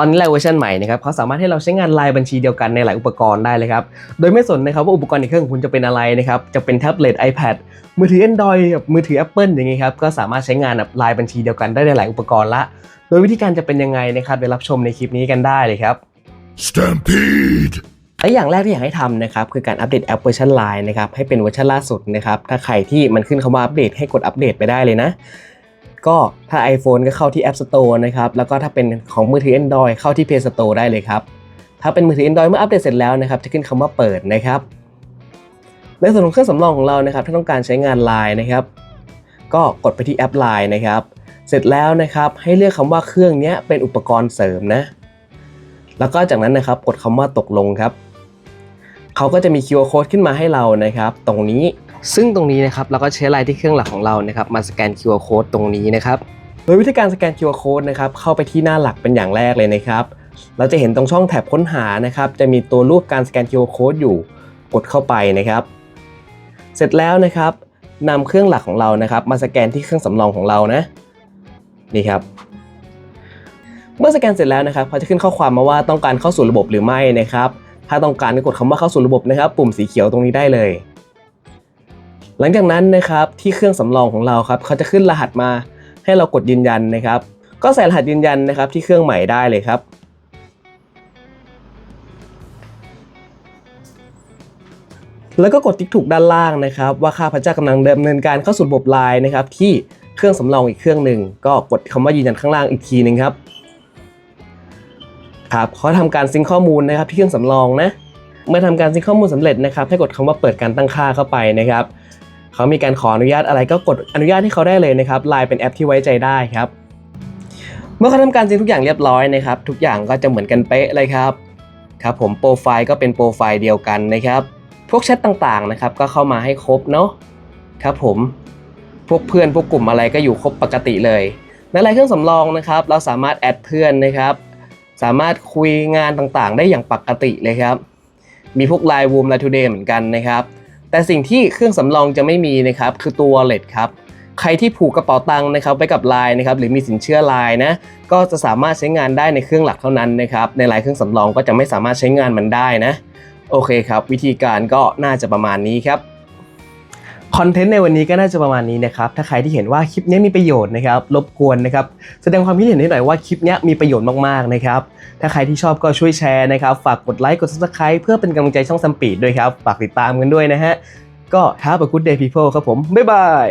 ตอนนี้ไลน์เวอร์ชันใหม่นะครับเขาสามารถให้เราใช้งานไลน์บัญชีเดียวกันในหลายอุปกรณ์ได้เลยครับ โดยไม่สนนะครับว่าอุปกรณ์ในเครื่องของคุณจะเป็นอะไรนะครับ จะเป็นแท็บเล็ต iPad มือถือ Android กับมือถือ Apple อย่างงี้ครับ ก็สามารถใช้งานแบบไลน์บัญชีเดียวกันได้ในหลายอุปกรณ์ละ โดยวิธีการจะเป็นยังไงนะครับเดี๋ยวรับชมในคลิปนี้กันได้เลยครับ Stampede! และอย่างแรกที่อยากให้ทำนะครับคือการอัปเดตแอปเวอร์ชัน Line นะครับให้เป็นเวอร์ชันล่าสุดนะครับถ้าใครที่มันขึ้นคำว่าอัปเดตให้กดอัปเดตไปได้เลยนะ ก็ถ้า iPhone ก็เข้าที่ App Store นะครับ แล้วก็ถ้าเป็นของมือถือ Android เข้าที่ Play Store ได้เลยครับ ถ้าเป็นมือถือ Android เมื่ออัปเดตเสร็จแล้วนะครับจะขึ้นคำว่าเปิดนะครับในส่วนของเครื่องสำรองของเรานะครับ ถ้าต้องการใช้งาน Line นะครับ ก็กดไปที่แอป Line นะครับ เสร็จแล้วนะครับให้เลือกคำว่าเครื่องนี้เป็นอุปกรณ์เสริมนะ แล้วก็จากนั้นนะครับกดคำว่าตกลงครับ เขาก็จะมี QR code ขึ้นมาให้เรานะครับ ตรงนี้ ซึ่งตรงนี้นะครับเราก็ใช้ไลน์ที่เครื่องหลักของเรานะครับมาสแกน QR code ตรงนี้นะครับโดยวิธีการสแกน QR code นะครับเข้าไปที่หน้าหลักเป็นอย่างแรกเลยนะครับ เราจะเห็นตรงช่องแท็บค้นหานะครับจะมีตัวรูปการสแกน QR code อยู่กดเข้าไปนะครับ เสร็จแล้วนะครับนำเครื่องหลักของเรานะครับ มาสแกนที่เครื่องสำรองของเรานะนี่ครับเมื่อสแกนเสร็จแล้วนะครับเขาจะขึ้นข้อความมาว่าต้องการเข้าสู่ระบบหรือไม่นะครับ ถ้าต้องการก็กดคำว่าเข้าสู่ระบบนะครับ ปุ่มสีเขียวตรงนี้ได้เลย หลังจากนั้นนะครับที่เครื่องสำรองของเราครับเขาจะขึ้นรหัสมาให้เรากดยืนยันนะครับ ก็ใส่รหัสยืนยันนะครับที่เครื่องใหม่ได้เลยครับแล้วก็กดติ๊กถูกด้านล่างนะครับ ว่าข้าพเจ้ากำลังดำเนินการเข้าสู่ระบบไลน์นะครับ ที่เครื่องสำรองอีกเครื่องหนึ่งก็กดคำว่ายืนยันข้างล่างอีกทีหนึ่งครับครับเขาทำการซิงข้อมูลนะครับที่เครื่องสำรองนะเมื่อทำการซิงข้อมูลสำเร็จนะครับให้กดคำว่าเปิดการตั้งค่าเข้าไปนะครับ เขามีการขออนุญาตอะไรก็กดอนุญาตให้เขาได้เลยนะครับไลน์เป็นแอปที่ไว้ใจได้ครับ เมื่อเขาทำการซิงทุกอย่างเรียบร้อยนะครับ ทุกอย่างก็จะเหมือนกันเป๊ะเลยครับครับผมโปรไฟล์ก็เป็นโปรไฟล์เดียวกันนะครับ พวกแชทต่างๆนะครับก็เข้ามาให้ครบเนาะครับผมพวกเพื่อนพวกกลุ่มอะไรก็อยู่ครบปกติเลยในไลน์เครื่องสำรองนะครับ เราสามารถแอดเพื่อนนะครับ สามารถคุยงานต่างๆ ได้อย่างปกติเลยครับ มีพวก Line Room Line Today เหมือนกันนะครับ แต่สิ่งที่เครื่องสำรองจะไม่มีนะครับคือตัว wallet ครับใครที่ผูกกระเป๋าตังค์นะครับไว้กับ Line นะครับหรือมีสินเชื่อ Line นะก็จะสามารถใช้งานได้ในเครื่องหลักเท่านั้นนะครับในไลน์เครื่องสำรองก็จะไม่สามารถใช้งานมันได้นะโอเคครับ วิธีการก็น่าจะประมาณนี้ครับ คอนเทนต์ในวันนี้ก็น่าจะประมาณนี้นะครับ ถ้าใครที่เห็นว่าคลิปนี้มีประโยชน์นะครับ รบกวนนะครับ แสดงความคิดเห็นให้หน่อยว่าคลิปนี้มีประโยชน์มากๆนะครับ ถ้าใครที่ชอบก็ช่วยแชร์นะครับ ฝากกดไลค์กด subscribe เพื่อเป็นกำลังใจช่องซัมปีดด้วยครับ ฝากติดตามกันด้วยนะฮะ ก็ have a good day people ครับผม บ๊ายบาย